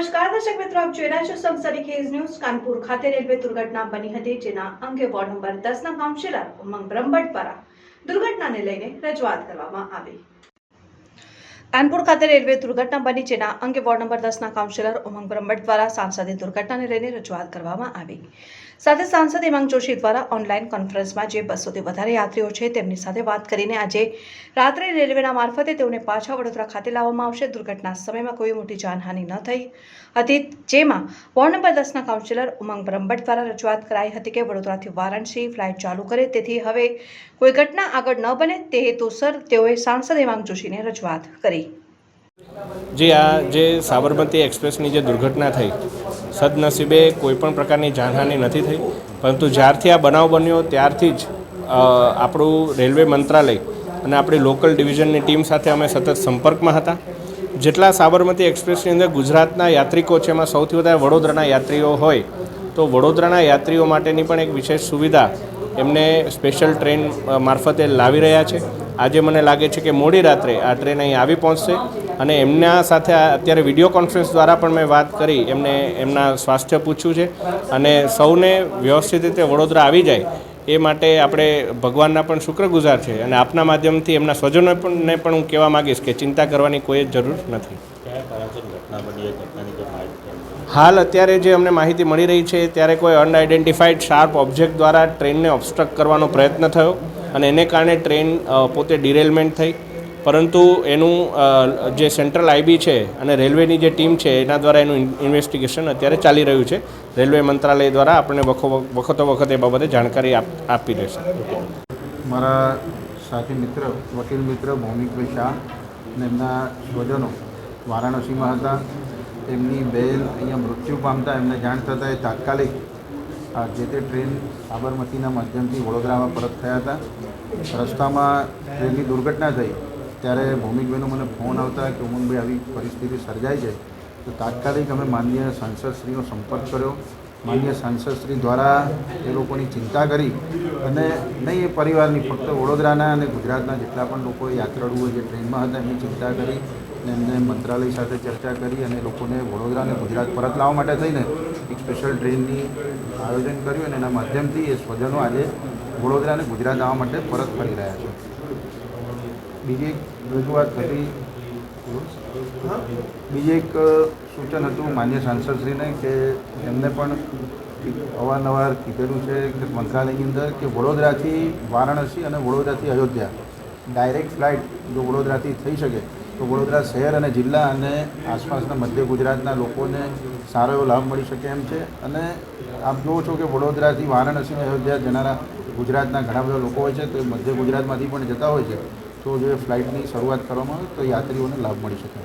નમસ્કાર, દર્શક મિત્રો, આપ જોઈ રહ્યા છો સંસદી ખેઝ ન્યૂઝ, કાનપુર ખાતે રેલવે દુર્ઘટના બની હતી, જેના અંગે વોર્ડ નંબર દસના કાઉન્સિલર ઉમંગ બ્રહ્મભટ્ટ દ્વારા દુર્ઘટનાને લઈને રજૂઆત કરવામાં આવી. કાનપુર ખાતે રેલવે દુર્ઘટના બની જેના અંગે વોર્ડ નંબર દસના કાઉન્સિલર ઉમંગ બ્રહ્મટ દ્વારા સાંસદે દુર્ઘટનાને લઈને રજૂઆત કરવામાં આવી. સાથે સાંસદ હેમાંગ જોશી દ્વારા ઓનલાઈન કોન્ફરન્સમાં જે બસોથી વધારે યાત્રીઓ છે તેમની સાથે વાત કરીને આજે રાત્રે રેલવેના મારફતે તેઓને પાછા વડોદરા ખાતે લાવવામાં આવશે. દુર્ઘટના સમયમાં કોઈ મોટી જાનહાનિ ન થઈ હતી, જેમાં વોર્ડ નંબર દસના કાઉન્સિલર ઉમંગ બ્રહ્મટ દ્વારા રજૂઆત કરાઈ હતી કે વડોદરાથી વારાણસી ફ્લાઇટ ચાલુ કરે, તેથી હવે કોઈ ઘટના આગળ ન બને. તે હેતુસર તેઓએ સાંસદ હેમાંગ જોશીને રજૂઆત કરી. જે આ જે સાબરમતી એક્સપ્રેસની જે દુર્ઘટના થઈ, સદનસીબે કોઈપણ પ્રકારની જાનહાનિ નથી થઈ, પરંતુ જ્યારથી આ બનાવ બન્યો ત્યારથી જ આપણું રેલવે મંત્રાલય અને આપણી લોકલ ડિવિઝનની ટીમ સાથે અમે સતત સંપર્કમાં હતા. જેટલા સાબરમતી એક્સપ્રેસની અંદર ગુજરાતના યાત્રિકો છે, એમાં સૌથી વધારે વડોદરાના યાત્રીઓ હોય, તો વડોદરાના યાત્રીઓ માટેની પણ એક વિશેષ સુવિધા એમને સ્પેશિયલ ટ્રેન મારફતે લાવી રહ્યા છે. આજે મને લાગે છે કે મોડી રાત્રે આ ટ્રેન અહીં આવી પહોંચશે અને એમના સાથે અત્યારે વીડિયો કોન્ફરન્સ દ્વારા પણ મેં વાત કરી, એમને એમના સ્વાસ્થ્ય પૂછ્યું છે અને સૌને વ્યવસ્થિત રીતે વડોદરા આવી જાય એ માટે આપણે ભગવાનના પણ શુક્રગુજાર છે અને આપના માધ્યમથી એમના સ્વજનોને પણ હું કહેવા માગીશ કે ચિંતા કરવાની કોઈ જ જરૂર નથી. હાલ અત્યારે જે અમને માહિતી મળી રહી છે, ત્યારે કોઈ અનઆઇડેન્ટિફાઈડ શાર્પ ઓબ્જેક્ટ દ્વારા ટ્રેનને ઓબસ્ટ્રક્ટ કરવાનો પ્રયત્ન થયો અને એને કારણે ટ્રેન પોતે ડિરેલમેન્ટ થઈ. પરંતુ એનું જે સેન્ટ્રલ આઈબી છે અને રેલવેની જે ટીમ છે, એના દ્વારા એનું ઇન્વેસ્ટિગેશન અત્યારે ચાલી રહ્યું છે. રેલવે મંત્રાલય દ્વારા આપણને વખતો વખત એ બાબતે જાણકારી આપ રહેશે મારા સાથી મિત્ર, વકીલ મિત્ર ભૌમિકભાઈ શાહ અને એમના સ્વજનો વારાણસીમાં હતા. એમની બેન અહીંયા મૃત્યુ પામતા એમને જાણ થતાં એ તાત્કાલિક જે તે ટ્રેન સાબરમતીના માધ્યમથી વડોદરામાં પરત થયા હતા. રસ્તામાં ટ્રેનની દુર્ઘટના થઈ, ત્યારે ભૌમિકભાઈનો મને ફોન આવતા કે ઉમંગભાઈ આવી પરિસ્થિતિ સર્જાઈ છે. તો તાત્કાલિક અમે માન્ય સાંસદશ્રીનો સંપર્ક કર્યો. માન્ય સાંસદશ્રી દ્વારા એ લોકોની ચિંતા કરી અને નહીં, એ પરિવારની ફક્ત વડોદરાના અને ગુજરાતના જેટલા પણ લોકો યાત્રાળુઓ જે ટ્રેનમાં હતા એમની ચિંતા કરી. એમને મંત્રાલય સાથે ચર્ચા કરી અને લોકોને વડોદરા અને ગુજરાત પરત લાવવા માટે થઈને એક સ્પેશિયલ ટ્રેનની આયોજન કર્યું અને એના માધ્યમથી એ સ્વજનો આજે વડોદરા અને ગુજરાત આવવા માટે પરત ફરી રહ્યા છે. બીજી એક રજૂઆત હતી. બીજું એક સૂચન હતું માન્ય સાંસદશ્રીને કે એમને પણ અવારનવાર કીધેલું છે કે મંત્રાલયની અંદર કે વડોદરાથી વારાણસી અને વડોદરાથી અયોધ્યા ડાયરેક્ટ ફ્લાઇટ જો વડોદરાથી થઈ શકે તો વડોદરા શહેર અને જિલ્લા અને આસપાસના મધ્ય ગુજરાતના લોકોને સારો એવો લાભ મળી શકે એમ છે. અને આપ જુઓ છો કે વડોદરાથી વારાણસીને અયોધ્યા જનારા ગુજરાતના ઘણા બધા લોકો હોય છે, તો મધ્ય ગુજરાતમાંથી પણ જતા હોય છે. તો જો એ ફ્લાઇટની શરૂઆત કરવામાં આવે તો યાત્રીઓને લાભ મળી શકે.